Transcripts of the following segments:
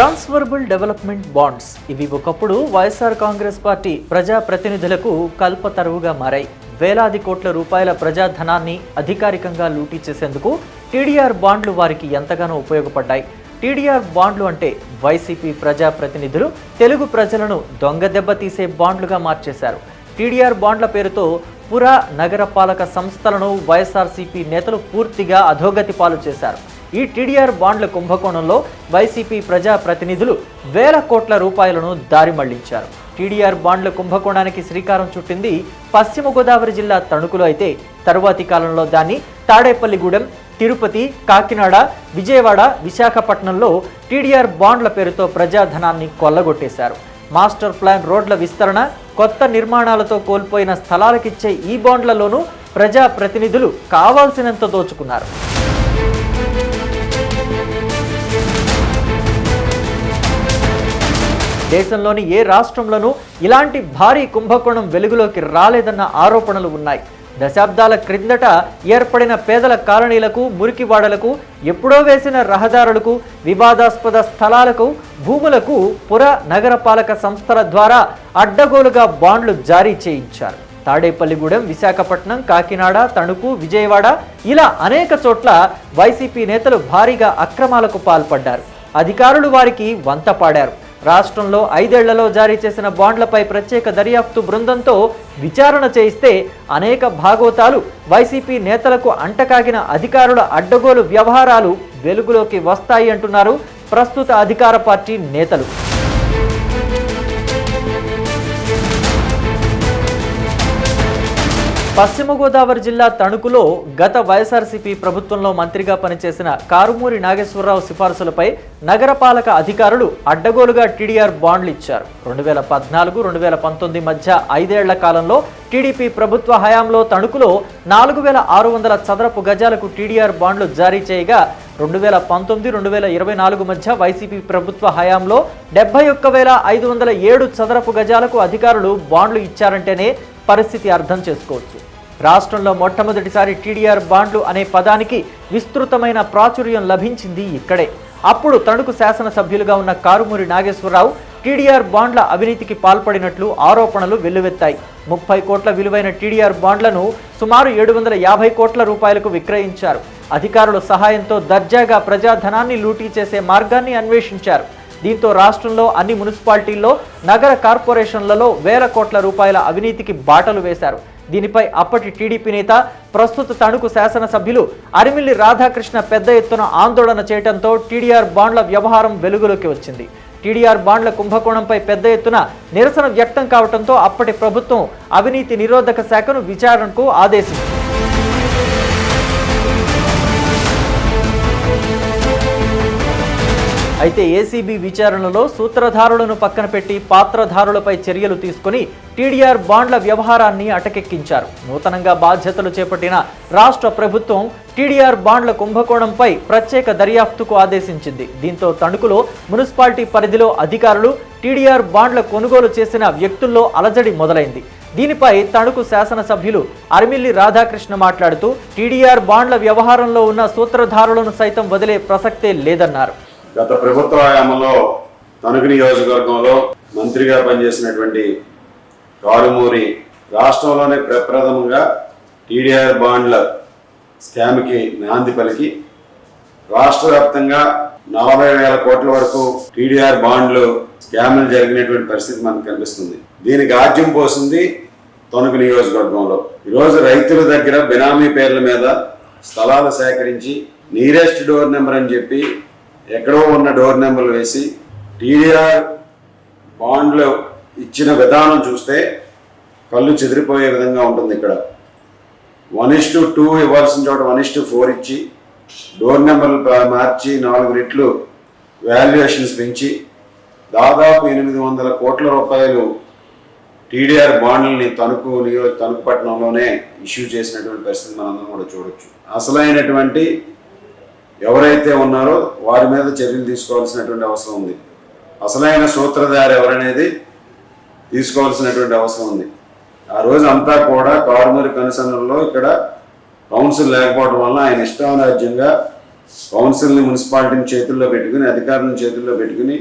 Transferable development bonds. ఇవి ఒకప్పుడు YSR Congress party ప్రజా ప్రతినిధులకు కల్పతరువుగా మారాయి. వేలాది కోట్ల రూపాయల ప్రజాధనాన్ని అధికారికంగా లూటీ చేసేందుకు టీడీఆర్ బాండ్లు వారికి ఎంతగానో ఉపయోగపడ్డాయి. టీడీఆర్ బాండ్లు అంటే వైసీపీ ప్రజా ప్రతినిధులు తెలుగు ప్రజలను దొంగ దెబ్బ తీసే బాండ్లుగా మార్చేశారు. టీడీఆర్ బాండ్ల పేరుతో పుర నగరపాలక సంస్థలను వైఎస్ఆర్సీపీ నేతలు పూర్తిగా అధోగతి పాలు చేశారు. ఈ టీడీఆర్ బాండ్ల కుంభకోణంలో వైసీపీ ప్రజా ప్రతినిధులు వేల కోట్ల రూపాయలను దారి మళ్ళించారు. టీడీఆర్ బాండ్ల కుంభకోణానికి శ్రీకారం చుట్టింది పశ్చిమ గోదావరి జిల్లా తణుకులో అయితే తరువాతి కాలంలో దాన్ని తాడేపల్లిగూడెం తిరుపతి కాకినాడ విజయవాడ విశాఖపట్నంలో టీడీఆర్ బాండ్ల పేరుతో ప్రజాధనాన్ని కొల్లగొట్టేశారు. మాస్టర్ ప్లాన్ రోడ్ల విస్తరణ కొత్త నిర్మాణాలతో కోల్పోయిన స్థలాలకిచ్చే ఈ బాండ్లలోనూ ప్రజా ప్రతినిధులు కావాల్సినంత దోచుకున్నారు. దేశంలోని ఏ రాష్ట్రంలోనూ ఇలాంటి భారీ కుంభకోణం వెలుగులోకి రాలేదన్న ఆరోపణలు ఉన్నాయి. దశాబ్దాల క్రిందట ఏర్పడిన పేదల కాలనీలకు మురికివాడలకు ఎప్పుడో వేసిన రహదారులకు వివాదాస్పద స్థలాలకు భూములకు పుర నగరపాలక సంస్థల ద్వారా అడ్డగోలుగా బాండ్లు జారీ చేయించారు. తాడేపల్లిగూడెం విశాఖపట్నం కాకినాడ తణుకు విజయవాడ ఇలా అనేక చోట్ల వైసీపీ నేతలు భారీగా అక్రమాలకు పాల్పడ్డారు. అధికారులు వారికి వంత పాడారు. రాష్ట్రంలో ఐదేళ్ళలో జారీ చేసిన బాండ్లపై ప్రత్యేక దర్యాప్తు బృందంతో విచారణ చేయిస్తే అనేక భాగోతాలు వైసీపీ నేతలకు అంటకాగిన అధికారుల అడ్డగోలు వ్యవహారాలు వెలుగులోకి వస్తాయి అంటున్నారు ప్రస్తుత అధికార పార్టీ నేతలు. పశ్చిమ గోదావరి జిల్లా తణుకులో గత వైఎస్ఆర్సీపీ ప్రభుత్వంలో మంత్రిగా పనిచేసిన కారుమూరి నాగేశ్వరరావు సిఫార్సులపై నగరపాలక అధికారులు అడ్డగోలుగా టీడీఆర్ బాండ్లు ఇచ్చారు. రెండు వేల పద్నాలుగు రెండు వేల పంతొమ్మిది మధ్య ఐదేళ్ళ కాలంలో టీడీపీ ప్రభుత్వ హయాంలో తణుకులో నాలుగు వేల ఆరు వందల చదరపు గజాలకు టీడీఆర్ బాండ్లు జారీ చేయగా రెండు వేల పంతొమ్మిది రెండు వేల ఇరవై నాలుగు మధ్య వైసీపీ ప్రభుత్వ హయాంలో డెబ్బై ఒక్క వేల ఐదు వందల ఏడు చదరపు గజాలకు అధికారులు బాండ్లు ఇచ్చారంటేనే పరిస్థితి అర్థం చేసుకోవచ్చు. రాష్ట్రంలో మొట్టమొదటిసారి టీడీఆర్ బాండ్లు అనే పదానికి విస్తృతమైన ప్రాచుర్యం లభించింది ఇక్కడే. అప్పుడు తణుకు శాసనసభ్యులుగా ఉన్న కారుమూరి నాగేశ్వరరావు టీడీఆర్ బాండ్ల అవినీతికి పాల్పడినట్లు ఆరోపణలు వెల్లువెత్తాయి. ముప్పై కోట్ల విలువైన టీడీఆర్ బాండ్లను సుమారు ఏడు వందల యాభై కోట్ల రూపాయలకు విక్రయించారు. అధికారుల సహాయంతో దర్జాగా ప్రజాధనాన్ని లూటీ చేసే మార్గాన్ని అన్వేషించారు. దీంతో రాష్ట్రంలో అన్ని మున్సిపాలిటీల్లో నగర కార్పొరేషన్లలో వేల కోట్ల రూపాయల అవినీతికి బాటలు వేశారు. దీనిపై అప్పటి టీడీపీ నేత ప్రస్తుత తణుకు శాసనసభ్యులు అరిమిల్లి రాధాకృష్ణ పెద్ద ఎత్తున ఆందోళన చేయడంతో టీడీఆర్ బాండ్ల వ్యవహారం వెలుగులోకి వచ్చింది. టీడీఆర్ బాండ్ల కుంభకోణంపై పెద్ద ఎత్తున నిరసన వ్యక్తం కావడంతో అప్పటి ప్రభుత్వం అవినీతి నిరోధక శాఖను విచారణకు ఆదేశించింది. అయితే ఏసీబీ విచారణలో సూత్రధారులను పక్కన పెట్టి పాత్రధారులపై చర్యలు తీసుకుని టీడీఆర్ బాండ్ల వ్యవహారాన్ని అటకెక్కించారు. నూతనంగా బాధ్యతలు చేపట్టిన రాష్ట్ర ప్రభుత్వం టీడీఆర్ బాండ్ల కుంభకోణంపై ప్రత్యేక దర్యాప్తుకు ఆదేశించింది. దీంతో తణుకులో మున్సిపాలిటీ పరిధిలో అధికారులు టీడీఆర్ బాండ్ల కొనుగోలు చేసిన వ్యక్తుల్లో అలజడి మొదలైంది. దీనిపై తణుకు శాసనసభ్యులు అరిమిల్లి రాధాకృష్ణ మాట్లాడుతూ టీడీఆర్ బాండ్ల వ్యవహారంలో ఉన్న సూత్రధారులను సైతం వదిలే ప్రసక్తే లేదన్నారు. గత ప్రభుత్వ హయాంలో తణుకు నియోజకవర్గంలో మంత్రిగా పనిచేసినటువంటి కారుమూరి రాష్ట్రంలోనే ప్రప్రథమంగా టీడీఆర్ బాండ్ల స్కామ్కి నాంది పలికి రాష్ట్ర వ్యాప్తంగా నలభై వేల కోట్ల వరకు టీడీఆర్ బాండ్లు స్కామ్లు జరిగినటువంటి పరిస్థితి మనకు కనిపిస్తుంది. దీనికి ఆజ్యం పోసింది తణుకు నియోజకవర్గంలో. ఈరోజు రైతుల దగ్గర బినామీ పేర్ల మీద స్థలాలు సేకరించి నీరెస్ట్ డోర్ నెంబర్ అని చెప్పి ఎక్కడో ఉన్న డోర్ నెంబర్లు వేసి టీడీఆర్ బాండ్లు ఇచ్చిన విధానం చూస్తే కళ్ళు చెదిరిపోయే విధంగా ఉంటుంది ఇక్కడ. వన్ ఇస్ టు టూ ఇవ్వాల్సిన చోట వన్ ఇస్ టు ఫోర్ ఇచ్చి డోర్ నెంబర్లు మార్చి నాలుగు రెట్లు వాల్యుయేషన్స్ పెంచి దాదాపు ఎనిమిది వందల కోట్ల రూపాయలు టీడీఆర్ బాండ్లని తణుకు నియో తణుకు పట్టణంలోనే ఇష్యూ చేసినటువంటి పరిస్థితి మనందరం కూడా చూడొచ్చు. అసలైనటువంటి ఎవరైతే ఉన్నారో వారి మీద చర్యలు తీసుకోవాల్సినటువంటి అవసరం ఉంది. అసలైన సూత్రధారి ఎవరనేది తీసుకోవాల్సినటువంటి అవసరం ఉంది. ఆ రోజు అంతా కూడా కారుమూరి కనుసన్నల్లో ఇక్కడ కౌన్సిల్ లేకపోవడం వలన ఆయన ఇష్టారాజ్యంగా కౌన్సిల్ని మున్సిపాలిటీని చేతుల్లో పెట్టుకుని అధికారులను చేతుల్లో పెట్టుకుని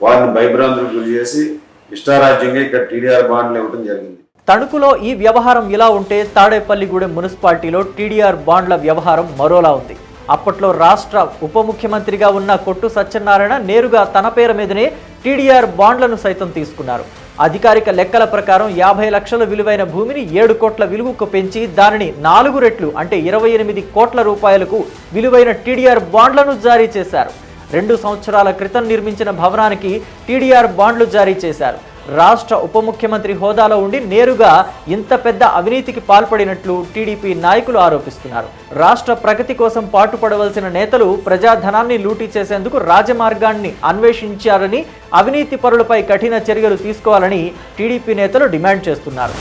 వారిని భయభ్రాంతులకు గురి చేసి ఇష్టారాజ్యంగా ఇక్కడ టీడీఆర్ బాండ్లు ఇవ్వడం జరిగింది. తణుకులో ఈ వ్యవహారం ఇలా ఉంటే తాడేపల్లిగూడెం మున్సిపాలిటీలో టీడీఆర్ బాండ్ల వ్యవహారం మరోలా ఉంది. అప్పట్లో రాష్ట్ర ఉప ముఖ్యమంత్రిగా ఉన్న కొట్టు సత్యనారాయణ నేరుగా తన పేరు మీదనే టీడీఆర్ బాండ్లను సైతం తీసుకున్నారు. అధికారిక లెక్కల ప్రకారం యాభై లక్షల విలువైన భూమిని ఏడు కోట్ల విలువకు పెంచి దానిని నాలుగు రెట్లు అంటే ఇరవై ఎనిమిది కోట్ల రూపాయలకు విలువైన టీడీఆర్ బాండ్లను జారీ చేశారు. రెండు సంవత్సరాల క్రితం నిర్మించిన భవనానికి టీడీఆర్ బాండ్లు జారీ చేశారు. రాష్ట్ర ఉప ముఖ్యమంత్రి హోదాలో ఉండి నేరుగా ఇంత పెద్ద అవినీతికి పాల్పడినట్లు టీడీపీ నాయకులు ఆరోపిస్తున్నారు. రాష్ట్ర ప్రగతి కోసం పాటుపడవలసిన నేతలు ప్రజాధనాన్ని లూటీ చేసేందుకు రాజమార్గాన్ని అన్వేషించారని అవినీతి పరులపై కఠిన చర్యలు తీసుకోవాలని టీడీపీ నేతలు డిమాండ్ చేస్తున్నారు.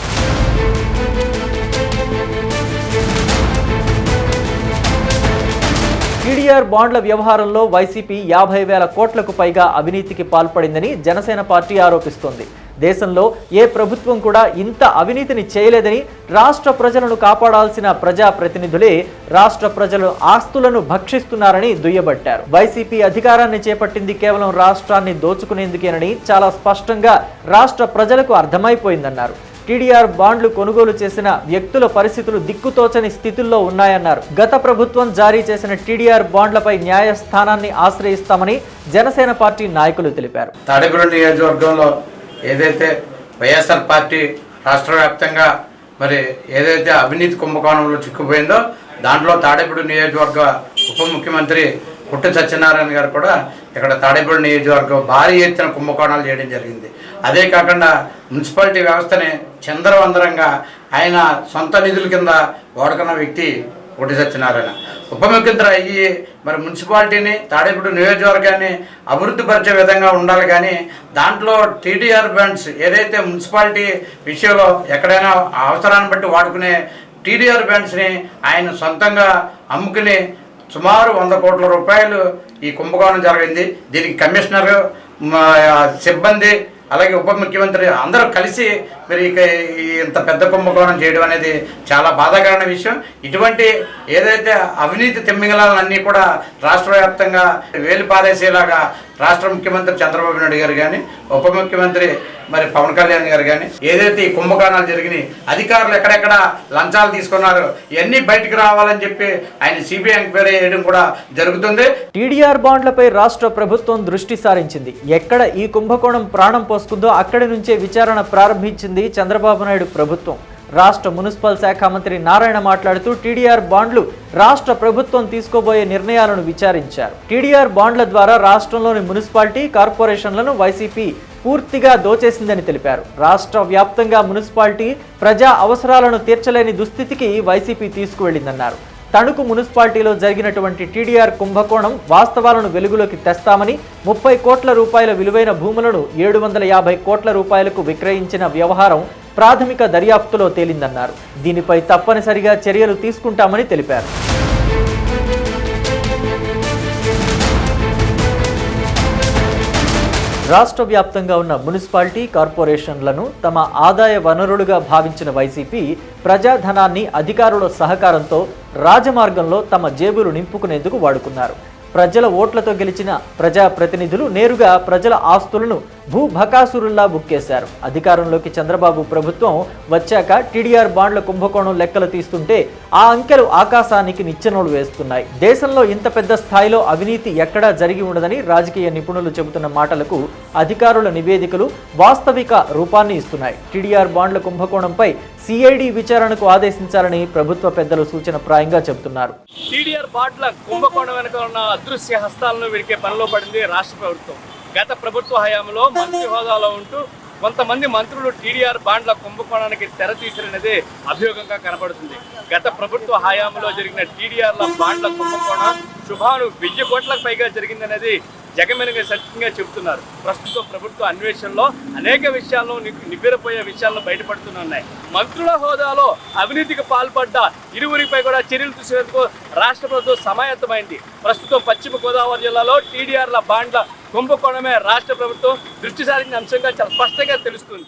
టీడీఆర్ బాండ్ల వ్యవహారంలో వైసీపీ యాభై వేల కోట్లకు పైగా అవినీతికి పాల్పడిందని జనసేన పార్టీ ఆరోపిస్తోంది. దేశంలో ఏ ప్రభుత్వం కూడా ఇంత అవినీతిని చేయలేదని రాష్ట్ర ప్రజలను కాపాడాల్సిన ప్రజా ప్రతినిధులే రాష్ట్ర ప్రజలు ఆస్తులను భక్షిస్తున్నారని దుయ్యబట్టారు. వైసీపీ అధికారాన్ని చేపట్టింది కేవలం రాష్ట్రాన్ని దోచుకునేందుకేనని చాలా స్పష్టంగా రాష్ట్ర ప్రజలకు అర్థమైపోయిందన్నారు. టీడీఆర్ బాండ్లు కొనుగోలు చేసిన వ్యక్తుల పరిస్థితులు దిక్కుతోచని స్థితుల్లో ఉన్నాయన్నారు. గత ప్రభుత్వం జారీ చేసిన టీడీఆర్ బాండ్లపై న్యాయస్థానాన్ని ఆశ్రయిస్తామని జనసేన పార్టీ నాయకులు తెలిపారు. తాడేపల్లి నియోజకవర్గంలో ఏదైతే వైఎస్ఆర్ పార్టీ రాష్ట్ర వ్యాప్తంగా మరి ఏదైతే అవినీతి కుంభకోణంలో చిక్కుపోయిందో దాంట్లో తాడేపూడి నియోజకవర్గ ఉప ముఖ్యమంత్రి కుట్ట సత్యనారాయణ గారు కూడా ఇక్కడ తాడేపూడి నియోజకవర్గం భారీ ఎత్తున కుంభకోణాలు చేయడం జరిగింది. అదే కాకుండా మున్సిపాలిటీ వ్యవస్థని చందరవందరంగా ఆయన సొంత నిధుల కింద వాడుకున్న వ్యక్తి ఒకటి సత్యనారాయణ. ఉప ముఖ్యంత్రి అయ్యి మరి మున్సిపాలిటీని తాడేపూడి నియోజకవర్గాన్ని అభివృద్ధి పరిచే విధంగా ఉండాలి కానీ దాంట్లో టీడీఆర్ బ్యాండ్స్ ఏదైతే మున్సిపాలిటీ విషయంలో ఎక్కడైనా అవసరాన్ని బట్టి వాడుకునే టీడీఆర్ బ్యాండ్స్ని ఆయన సొంతంగా అమ్ముకుని సుమారు వంద కోట్ల రూపాయలు ఈ కుంభకోణం జరిగింది. దీనికి కమిషనర్ మా సిబ్బంది అలాగే ఉప ముఖ్యమంత్రి అందరూ కలిసి మరి ఇక ఇంత పెద్ద కుంభకోణం చేయడం అనేది చాలా బాధాకరమైన విషయం. ఇటువంటి ఏదైతే అవినీతి తిమ్మింగళాలన్నీ కూడా రాష్ట్ర వ్యాప్తంగా వేలు పారేసేలాగా రాష్ట్ర ముఖ్యమంత్రి చంద్రబాబు నాయుడు గారు కానీ ఉప ముఖ్యమంత్రి మరి పవన్ కళ్యాణ్ గారు కానీ ఏదైతే ఈ కుంభకోణాలు జరిగినాయి అధికారులు ఎక్కడెక్కడ లంచాలు తీసుకున్నారు ఇవన్నీ బయటకు రావాలని చెప్పి ఆయన సిబిఐ ఎంక్వైరీ చేయడం కూడా జరుగుతుంది. టీడీఆర్ బాండ్లపై రాష్ట్ర ప్రభుత్వం దృష్టి సారించింది. ఎక్కడ ఈ కుంభకోణం ప్రాణం పోసుకుందో అక్కడి నుంచే విచారణ ప్రారంభించింది చంద్రబాబు నాయుడు ప్రభుత్వం. రాష్ట్ర మున్సిపల్ శాఖ మంత్రి నారాయణ మాట్లాడుతూ టీడీఆర్ బాండ్లు రాష్ట్ర ప్రభుత్వం తీసుకోబోయే నిర్ణయాలను విచారించారు. టీడీఆర్ బాండ్ల ద్వారా రాష్ట్రంలోని మున్సిపాలిటీ కార్పొరేషన్లను వైసీపీ పూర్తిగా దోచేసిందని తెలిపారు. రాష్ట్ర వ్యాప్తంగా మున్సిపాలిటీ ప్రజా అవసరాలను తీర్చలేని దుస్థితికి వైసీపీ తీసుకువెళ్ళిందన్నారు తణుకు మున్సిపాలిటీలో జరిగినటువంటి టీడీఆర్ కుంభకోణం వాస్తవాలను వెలుగులోకి తెస్తామని ముప్పై కోట్ల రూపాయల విలువైన భూములను ఏడు వందల యాభై కోట్ల రూపాయలకు విక్రయించిన వ్యవహారం ప్రాథమిక దర్యాప్తులో తేలిందన్నారు. దీనిపై తప్పనిసరిగా చర్యలు తీసుకుంటామని తెలిపారు. రాష్ట్ర వ్యాప్తంగా ఉన్న మున్సిపాలిటీ కార్పొరేషన్లను తమ ఆదాయ వనరులుగా భావించిన వైసీపీ ప్రజాధనాన్ని అధికారుల సహకారంతో రాజమార్గంలో తమ జేబులు నింపుకునేందుకు వాడుకున్నారు. ప్రజల ఓట్లతో గెలిచిన ప్రజాప్రతినిధులు నేరుగా ప్రజల ఆస్తులను భూ భూభకాసురుల్లా బుక్కేశారు అధికారంలోకి చంద్రబాబు ప్రభుత్వం వచ్చాక టీడీఆర్ బాండ్ల కుంభకోణం లెక్కలు తీస్తుంటే ఆ అంకెలు ఆకాశానికి నిచ్చెనోలు వేస్తున్నాయి. దేశంలో ఇంత పెద్ద స్థాయిలో అవినీతి ఎక్కడా జరిగి ఉండదని రాజకీయ నిపుణులు చెబుతున్న మాటలకు అధికారుల నివేదికలు వాస్తవిక రూపాన్ని ఇస్తున్నాయి. టీడీఆర్ బాండ్ల కుంభకోణంపై సిఐడి విచారణకు ఆదేశించాలని ప్రభుత్వ పెద్దలు సూచన ప్రాయంగా చెబుతున్నారు. టీడీఆర్ బాండ్ల కుంభకోణం వెనుక ఉన్న అదృశ్య హస్తాలను విరికే పనిలో పడింది రాష్ట్ర ప్రభుత్వం. గత ప్రభుత్వ హయాంలో మంత్రి హోదాలో ఉంటూ కొంతమంది మంత్రులు టీడీఆర్ బాండ్ల కుంభకోణానికి తెర తీసిరనేది అభియోగంగా కనబడుతుంది. గత ప్రభుత్వ హయాంలో జరిగిన టీడీఆర్ల బాండ్ల కుంభకోణం శుభాను వెయ్యి కోట్లకు పైగా జరిగిందనేది జగమెనగ సత్యంగా చెబుతున్నారు. ప్రస్తుత ప్రభుత్వ అన్వేషణలో అనేక విషయాల్లో ని- నివ్వెరపోయే విషయాలను బయటపడుతున్నాయి మంత్రుల హోదాలో అవినీతికి పాల్పడ్డ ఇరువురిపై కూడా చర్యలు తీసుకునేందుకు రాష్ట్ర ప్రభుత్వం సమాయత్తమైంది. ప్రస్తుతం పశ్చిమ గోదావరి జిల్లాలో టీడీఆర్ల బాండ్ల కుంభకోణమే రాష్ట్ర ప్రభుత్వం దృష్టి సారించిన అంశంగా చాలా స్పష్టంగా తెలుస్తుంది.